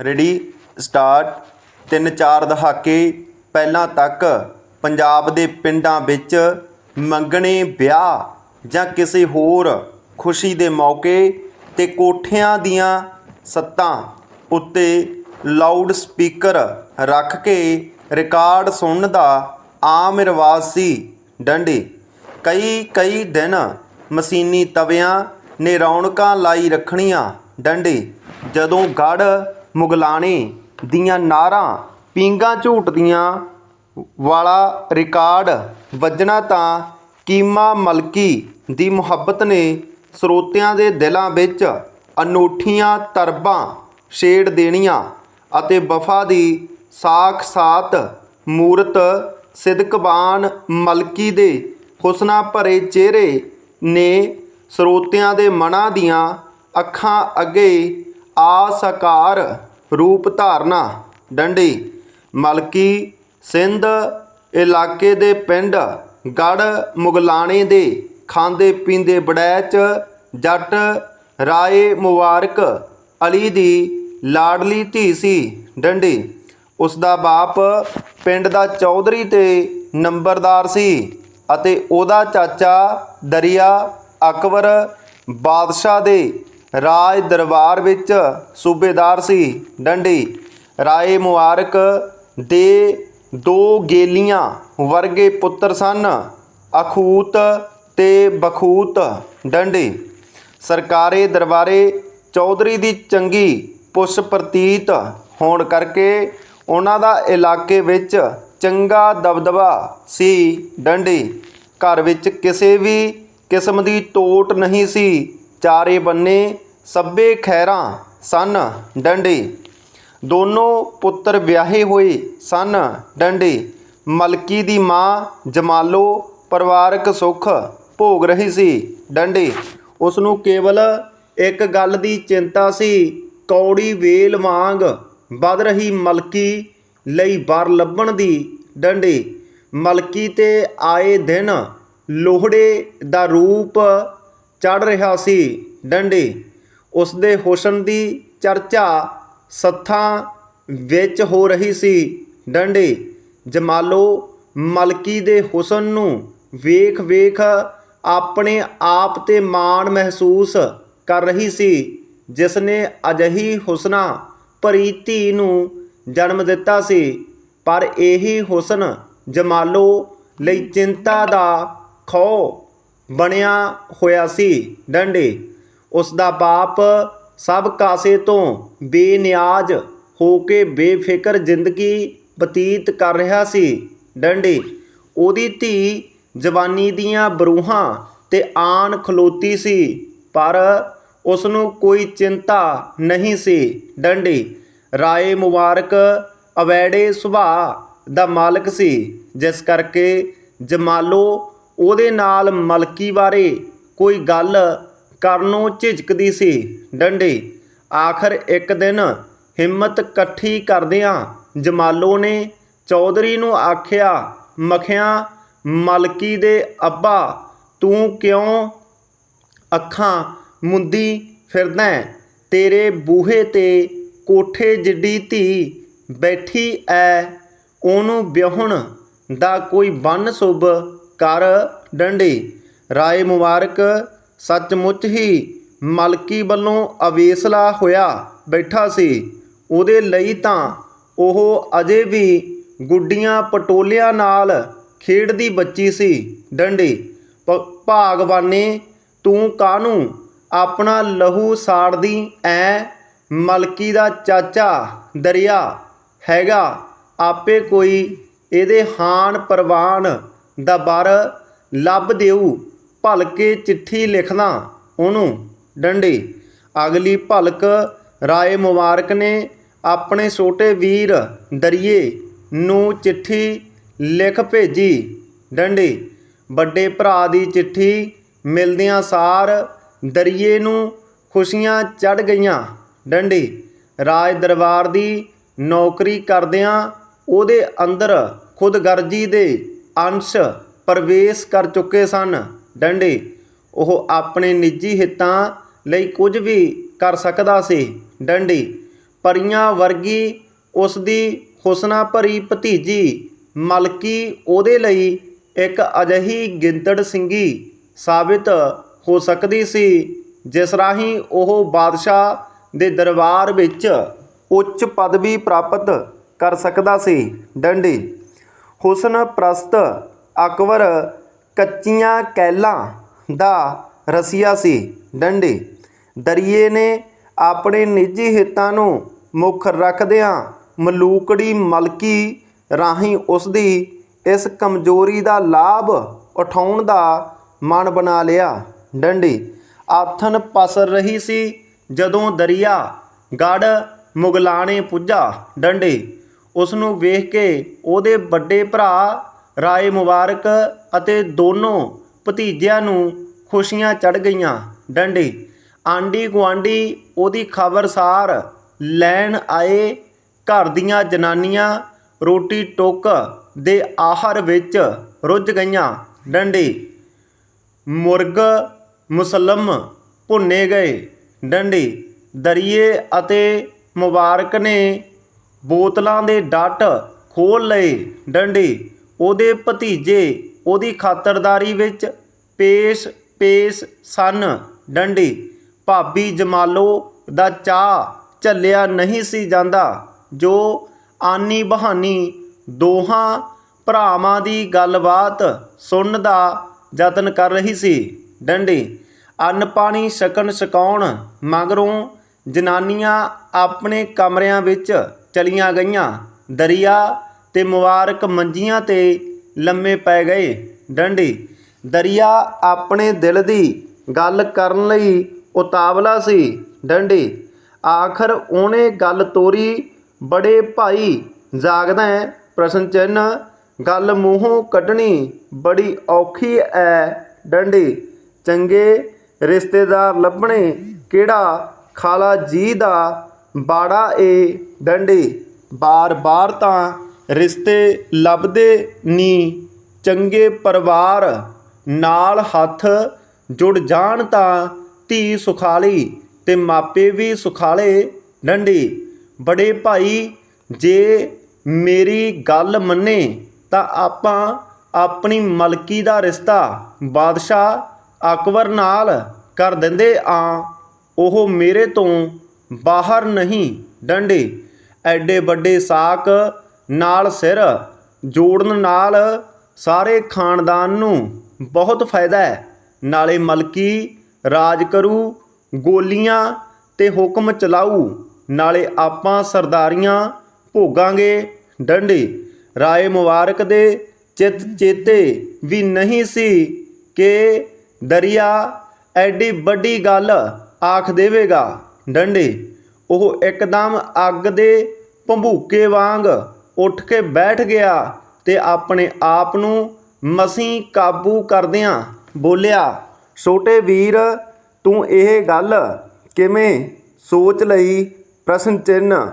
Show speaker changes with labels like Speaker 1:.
Speaker 1: Ready, start. ਤਿੰਨ ਚਾਰ ਦਹਾਕੇ ਪਹਿਲਾਂ ਤੱਕ ਪੰਜਾਬ ਦੇ ਪਿੰਡਾਂ ਵਿੱਚ ਮੰਗਣੇ ਵਿਆਹ ਜਾਂ ਕਿਸੇ ਹੋਰ ਖੁਸ਼ੀ ਦੇ ਮੌਕੇ ਤੇ ਕੋਠਿਆਂ ਦੀਆਂ ਸੱਤਾਂ ਉੱਤੇ ਲਾਊਡ ਸਪੀਕਰ ਰੱਖ ਕੇ ਰਿਕਾਰਡ ਸੁਣਨ ਦਾ ਆਮ ਰਿਵਾਜ ਸੀ ਡੰਡੇ। ਕਈ ਕਈ ਦਿਨ ਮਸ਼ੀਨੀ ਤਵਿਆਂ ਨੇ ਰੌਣਕਾਂ ਲਾਈ ਰੱਖਣੀਆਂ ਡੰਡੇ। ਜਦੋਂ ਗੜ ਮੁਗਲਾਣੇ ਦੀਆਂ ਨਾਰਾਂ ਪੀਂਘਾਂ ਝੂਟਦੀਆਂ ਵਾਲਾ ਰਿਕਾਰਡ ਵੱਜਣਾ ਤਾਂ ਕੀਮਾ ਮਲਕੀ ਦੀ ਮੁਹੱਬਤ ਨੇ ਸਰੋਤਿਆਂ ਦੇ ਦਿਲਾਂ ਵਿੱਚ ਅਨੋਠੀਆਂ ਤਰਬਾਂ ਛੇੜ ਦੇਣੀਆਂ ਅਤੇ ਵਫਾ ਦੀ ਸਾਖ-ਸਾਤ ਮੂਰਤ ਸਿਦਕਬਾਨ ਮਲਕੀ ਦੇ ਹੁਸਨਾ ਭਰੇ ਚਿਹਰੇ ਨੇ ਸਰੋਤਿਆਂ ਦੇ ਮਨਾਂ ਦੀਆਂ ਅੱਖਾਂ ਅੱਗੇ ਆ ਸਾਕਾਰ ਰੂਪ ਧਾਰਨਾ, ਡੰਡੀ, ਮਲਕੀ ਸਿੰਧ ਇਲਾਕੇ ਦੇ ਪਿੰਡ ਗੜ ਮੁਗਲਾਣੇ ਦੇ ਖਾਂਦੇ ਪੀਂਦੇ ਬੜੈਚ ਜੱਟ ਰਾਏ ਮੁਬਾਰਕ ਅਲੀ ਦੀ ਲਾਡਲੀ ਧੀ ਸੀ, ਡੰਡੀ। ਉਸ ਦਾ ਬਾਪ ਪਿੰਡ ਦਾ ਚੌਧਰੀ ਤੇ ਨੰਬਰਦਾਰ ਸੀ ਅਤੇ ਉਹਦਾ ਚਾਚਾ ਦਰਿਆ ਅਕਬਰ ਬਾਦਸ਼ਾਹ ਦੇ ਰਾਜ ਦਰਬਾਰ ਵਿੱਚ ਸੂਬੇਦਾਰ ਸੀ ਡੰਡੀ। ਰਾਏ ਮੁਬਾਰਕ ਦੇ ਦੋ ਗੇਲੀਆਂ ਵਰਗੇ ਪੁੱਤਰ ਸਨ, ਅਖੂਤ ਤੇ ਬਖੂਤ ਡੰਡੀ। ਸਰਕਾਰੀ ਦਰਬਾਰੇ ਚੌਧਰੀ ਦੀ ਚੰਗੀ ਪੁਸ਼ ਪ੍ਰਤੀਤ ਹੋਣ ਕਰਕੇ ਉਹਨਾਂ ਦਾ ਇਲਾਕੇ ਵਿੱਚ ਚੰਗਾ ਦਬਦਬਾ ਸੀ ਡੰਡੀ। ਘਰ ਵਿੱਚ ਕਿਸੇ ਵੀ ਕਿਸਮ ਦੀ ਟੋਟ ਨਹੀਂ ਸੀ ਚਾਰੇ ਬੰਨੇ ਸਭੇ ਖੈਰਾਂ ਸਨ ਡੰਡੀ। ਦੋਨੋਂ ਪੁੱਤਰ ਵਿਆਹੇ ਹੋਏ ਸਨ ਡੰਡੀ। ਮਲਕੀ ਦੀ ਮਾਂ ਜਮਾਲੋ ਪਰਿਵਾਰਕ ਸੁੱਖ ਭੋਗ ਰਹੀ ਸੀ ਡੰਡੀ। ਉਸ ਨੂੰ ਕੇਵਲ ਇੱਕ ਗੱਲ ਦੀ ਚਿੰਤਾ ਸੀ, ਕੌੜੀ ਵੇਲ ਵਾਂਗ ਵੱਧ ਰਹੀ ਮਲਕੀ ਲਈ ਬਰ ਲੱਭਣ ਦੀ ਡੰਡੀ। ਮਲਕੀ ਤੇ ਆਏ ਦਿਨ ਲੋਹੜੇ ਦਾ ਰੂਪ ਚੜ ਰਿਹਾ ਸੀ। ਡੰਡੀ ਉਸ ਦੇ ਹੁਸਨ ਦੀ ਚਰਚਾ ਸੱਥਾਂ ਵਿੱਚ ਹੋ ਰਹੀ ਸੀ। ਡੰਡੇ, ਜਮਾਲੋ ਮਲਕੀ ਦੇ ਹੁਸਨ ਨੂੰ ਵੇਖ ਵੇਖ ਆਪਣੇ ਆਪ ਤੇ ਮਾਣ ਮਹਿਸੂਸ ਕਰ ਰਹੀ ਸੀ ਜਿਸ ਨੇ ਅਜਹੀ ਹੁਸਨਾ ਭਰੀ ਧੀ ਨੂੰ ਜਨਮ ਦਿੱਤਾ ਸੀ। ਪਰ ਇਹੀ ਹੁਸਨ ਜਮਾਲੋ ਲਈ ਚਿੰਤਾ ਦਾ ਖੋ ਬਣਿਆ ਹੋਇਆ ਸੀ। ਡੰਡੇ। ਉਸ ਦਾ ਬਾਪ ਸਭ ਕਾਸੇ ਤੋਂ ਬੇਨਿਆਜ਼ ਹੋ ਕੇ ਬੇਫਿਕਰ ਜ਼ਿੰਦਗੀ ਬਤੀਤ ਕਰ ਰਿਹਾ ਸੀ। ਡੰਡੀ। ਉਹਦੀ ਧੀ ਜਵਾਨੀ ਦੀਆਂ ਬਰੂਹਾਂ ਤੇ ਆਣ ਖਲੋਤੀ ਸੀ, ਪਰ ਉਸ ਨੂੰ ਕੋਈ ਚਿੰਤਾ ਨਹੀਂ ਸੀ। ਡੰਡੀ। ਰਾਏ ਮੁਬਾਰਕ ਅਵੈੜੇ ਸੁਭਾਅ ਦਾ ਮਾਲਕ ਸੀ, ਜਿਸ ਕਰਕੇ ਜਮਾਲੋ ਉਹਦੇ ਨਾਲ ਮਲਕੀ ਬਾਰੇ ਕੋਈ ਗੱਲ ਕਰਨੋਂ ਝਿਜਕਦੀ ਸੀ। ਡੰਡੇ, ਆਖਰ ਇੱਕ ਦਿਨ ਹਿੰਮਤ ਇਕੱਠੀ ਕਰਦਿਆਂ ਜਮਾਲੋ ਨੇ ਚੌਧਰੀ ਨੂੰ ਆਖਿਆ, ਮਖਿਆ, ਮਲਕੀ ਦੇ ਅੱਬਾ, ਤੂੰ ਕਿਉਂ ਅੱਖਾਂ ਮੁੰਦੀ ਫਿਰਦਾ? ਤੇਰੇ ਬੂਹੇ ਤੇ ਕੋਠੇ ਜਿੱਡੀ ਧੀ ਬੈਠੀ ਐ, ਉਹਨੂੰ ਵਿਆਹਣ ਦਾ ਕੋਈ ਬੰਨ ਸੁਭ ਕਰ ਡੰਡੇ। ਰਾਏ ਮੁਬਾਰਕ, ਸੱਚਮੁੱਚ ਹੀ ਮਲਕੀ ਵੱਲੋਂ ਅਵੇਸਲਾ ਹੋਇਆ ਬੈਠਾ ਸੀ। ਉਹਦੇ ਲਈ ਤਾਂ ਉਹ ਅਜੇ ਵੀ ਗੁੱਡੀਆਂ ਪਟੋਲਿਆਂ ਨਾਲ ਖੇਡਦੀ ਬੱਚੀ ਸੀ। ਡੰਡੀ, ਭ- ਭਾਗਵਾਨੇ, ਤੂੰ ਕਾਹਨੂੰ ਆਪਣਾ ਲਹੂ ਸਾੜਦੀ ਐ? ਮਲਕੀ ਦਾ ਚਾਚਾ ਦਰਿਆ ਹੈਗਾ, ਆਪੇ ਕੋਈ ਇਹਦੇ ਹਾਨ ਪ੍ਰਵਾਨ ਦਾ ਬਰ ਲੱਭ ਦੇਊ। ਭਲਕੇ ਚਿੱਠੀ ਲਿਖਦਾ ਉਹਨੂੰ, ਡੰਡੇ। ਅਗਲੀ ਭਲਕ ਰਾਏ ਮੁਬਾਰਕ ਨੇ ਆਪਣੇ ਛੋਟੇ ਵੀਰ ਦਰਿਏ ਨੂੰ ਚਿੱਠੀ ਲਿਖ ਭੇਜੀ, ਡੰਡੇ। ਵੱਡੇ ਭਰਾ ਦੀ ਚਿੱਠੀ ਮਿਲਦਿਆਂ ਸਾਰ ਦਰਿਏ ਨੂੰ ਖੁਸ਼ੀਆਂ ਚੜ ਗਈਆਂ, ਡੰਡੇ। ਰਾਜ ਦਰਬਾਰ ਦੀ ਨੌਕਰੀ ਕਰਦਿਆਂ ਉਹਦੇ ਅੰਦਰ ਖੁਦਗਰਜੀ ਦੇ ਅੰਸ਼ ਪ੍ਰਵੇਸ਼ ਕਰ ਚੁੱਕੇ ਸਨ। ਡੰਡੇ ਉਹ ਆਪਣੇ ਨਿੱਜੀ ਹਿੱਤਾਂ ਲਈ ਕੁਝ ਵੀ ਕਰ ਸਕਦਾ ਸੀ। ਡੰਡੀ ਪਰੀਆਂ ਵਰਗੀ ਉਸ ਦੀ ਹੁਸਨਾ ਭਰੀ ਭਤੀਜੀ ਮਲਕੀ ਉਹਦੇ ਲਈ ਇੱਕ ਅਜਿਹੀ ਗਿੰਦੜ ਸਿੰਘੀ ਸਾਬਿਤ ਹੋ ਸਕਦੀ ਸੀ, ਜਿਸ ਰਾਹੀਂ ਉਹ ਬਾਦਸ਼ਾਹ ਦੇ ਦਰਬਾਰ ਵਿੱਚ ਉੱਚ ਪਦਵੀ ਪ੍ਰਾਪਤ ਕਰ ਸਕਦਾ ਸੀ। ਡੰਡੀ ਹੁਸਨ ਪ੍ਰਸਤ ਅਕਬਰ ਕੱਚੀਆਂ ਕੈਲਾਂ ਦਾ ਰਸੀਆ ਸੀ। ਡੰਡੀ, ਦਰਿਏ ਨੇ ਆਪਣੇ ਨਿੱਜੀ ਹਿੱਤਾਂ ਨੂੰ ਮੁੱਖ ਰੱਖਦਿਆਂ ਮਲੂਕੜੀ ਮਲਕੀ ਰਾਹੀਂ ਉਸ ਦੀ ਇਸ ਕਮਜ਼ੋਰੀ ਦਾ ਲਾਭ ਉਠਾਉਣ ਦਾ ਮਨ ਬਣਾ ਲਿਆ। ਡੰਡੀ, ਆਥਨ ਪਸਰ ਰਹੀ ਸੀ ਜਦੋਂ ਦਰਿਆ ਗੜ ਮੁਗਲਾਣੇ ਪੁੱਜਾ। ਡੰਡੀ ਉਸ ਨੂੰ ਵੇਖ ਕੇ ਉਹਦੇ ਵੱਡੇ ਭਰਾ ਰਾਏ ਮੁਬਾਰਕ ਅਤੇ ਦੋਨੋਂ ਭਤੀਜਿਆਂ ਨੂੰ ਖੁਸ਼ੀਆਂ ਚੜ ਗਈਆਂ। ਡੰਡੇ ਆਂਡੀ ਗੁਆਂਢੀ ਉਹਦੀ ਖਬਰਸਾਰ ਲੈਣ ਆਏ ਘਰ ਦੀਆਂ ਜਨਾਨੀਆਂ ਰੋਟੀ ਟੋਕ ਦੇ ਆਹਾਰ ਵਿੱਚ ਰੁੱਝ ਗਈਆਂ। ਡੰਡੇ, ਮੁਰਗ ਮੁਸਲਮ ਭੁੰਨੇ ਗਏ। ਡੰਡੀ, ਦਰਿਏ ਅਤੇ ਮੁਬਾਰਕ ਨੇ ਬੋਤਲਾਂ ਦੇ ਡੱਟ ਖੋਲ ਲਏ। ਡੰਡੀ, ਉਹਦੇ ਭਤੀਜੇ ਉਹਦੀ ਖਾਤਰਦਾਰੀ ਵਿੱਚ ਪੇਸ਼ ਪੇਸ਼ ਸਨ। ਡੰਡੀ, ਭਾਬੀ ਜਮਾਲੋ ਦਾ ਚਾਹ ਝੱਲਿਆ ਨਹੀਂ ਸੀ ਜਾਂਦਾ, ਜੋ ਆਨੀ ਬਹਾਨੀ ਦੋਹਾਂ ਭਰਾਵਾਂ ਦੀ ਗੱਲਬਾਤ ਸੁਣਨ ਦਾ ਯਤਨ ਕਰ ਰਹੀ ਸੀ। ਡੰਡੀ, ਅੰਨ ਪਾਣੀ ਛਕਣ ਛਕਾਉਣ ਮਗਰੋਂ ਜਨਾਨੀਆਂ ਆਪਣੇ ਕਮਰਿਆਂ ਵਿੱਚ ਚਲੀਆਂ ਗਈਆਂ। ਦਰਿਆ ਤੇ ਮੁਬਾਰਕ ਮੰਜੀਆਂ ਤੇ ਲੰਮੇ ਪੈ ਗਏ। ਡੰਡੀ, ਦਰਿਆ ਆਪਣੇ ਦਿਲ ਦੀ ਗੱਲ ਕਰਨ ਲਈ ਉਤਾਵਲਾ ਸੀ। ਡੰਡੀ, ਆਖਰ ਉਹਨੇ ਗੱਲ ਤੋਰੀ, ਬੜੇ ਭਾਈ, ਜਾਗਦਾ ਹੈ, ਪ੍ਰਸ਼ਨ ਚਿੰਨ ਗੱਲ ਮੂੰਹੋਂ ਕੱਢਣੀ ਬੜੀ ਔਖੀ ਐ। ਡੰਡੀ, ਚੰਗੇ ਰਿਸ਼ਤੇਦਾਰ ਲੱਭਣੇ ਕਿਹੜਾ ਖਾਲਾ ਜੀ ਦਾ ਬਾੜਾ ਏ ਡੰਡੀ ਬਾਰ-ਬਾਰ ਤਾਂ ਰਿਸ਼ਤੇ ਲੱਭਦੇ ਨੀ। ਚੰਗੇ ਪਰਿਵਾਰ ਨਾਲ ਹੱਥ ਜੁੜ ਜਾਣ ਤਾਂ ਧੀ ਸੁਖਾਲੀ ਤੇ ਮਾਪੇ ਵੀ ਸੁਖਾਲੇ ਡੰਡੀ। ਬੜੇ ਭਾਈ, ਜੇ ਮੇਰੀ ਗੱਲ ਮੰਨੇ ਤਾਂ ਆਪਾਂ ਆਪਣੀ ਮਲਕੀ ਦਾ ਰਿਸ਼ਤਾ ਬਾਦਸ਼ਾਹ ਅਕਬਰ ਨਾਲ ਕਰ ਦਿੰਦੇ ਆ। ਉਹ ਮੇਰੇ ਤੋਂ ਬਾਹਰ ਨਹੀਂ, ਡੰਡੇ। ਐਡੇ ਵੱਡੇ ਸਾਕ ਨਾਲ ਸਿਰ ਜੋੜਨ ਨਾਲ ਸਾਰੇ ਖਾਨਦਾਨ ਨੂੰ ਬਹੁਤ ਫਾਇਦਾ ਹੈ। ਨਾਲੇ ਮਲਕੀ ਰਾਜ ਕਰੂ, ਗੋਲੀਆਂ ਤੇ ਹੁਕਮ ਚਲਾਊ। ਨਾਲੇ ਆਪਾਂ ਸਰਦਾਰੀਆਂ ਭੋਗਾਂਗੇ। ਡੰਡੇ, ਰਾਏ ਮੁਬਾਰਕ ਦੇ ਚਿੱਤ ਚੇਤੇ ਵੀ ਨਹੀਂ ਸੀ ਕਿ ਦਰਿਆ ਐਡੀ ਵੱਡੀ ਗੱਲ ਆਖ ਦੇਵੇਗਾ। ਡੰਡੇ। ਉਹ ਇੱਕਦਮ ਅੱਗ ਦੇ ਭੰਬੂਕੇ ਵਾਂਗ ਉੱਠ ਕੇ ਬੈਠ ਗਿਆ ਤੇ ਆਪਣੇ ਆਪ ਨੂੰ ਮਸੀਂ ਕਾਬੂ ਕਰਦਿਆਂ ਬੋਲਿਆ, ਛੋਟੇ ਵੀਰ, ਤੂੰ ਇਹ ਗੱਲ ਕਿਵੇਂ ਸੋਚ ਲਈ, ਪ੍ਰਸ਼ਨ ਚਿੰਨ੍ਹ?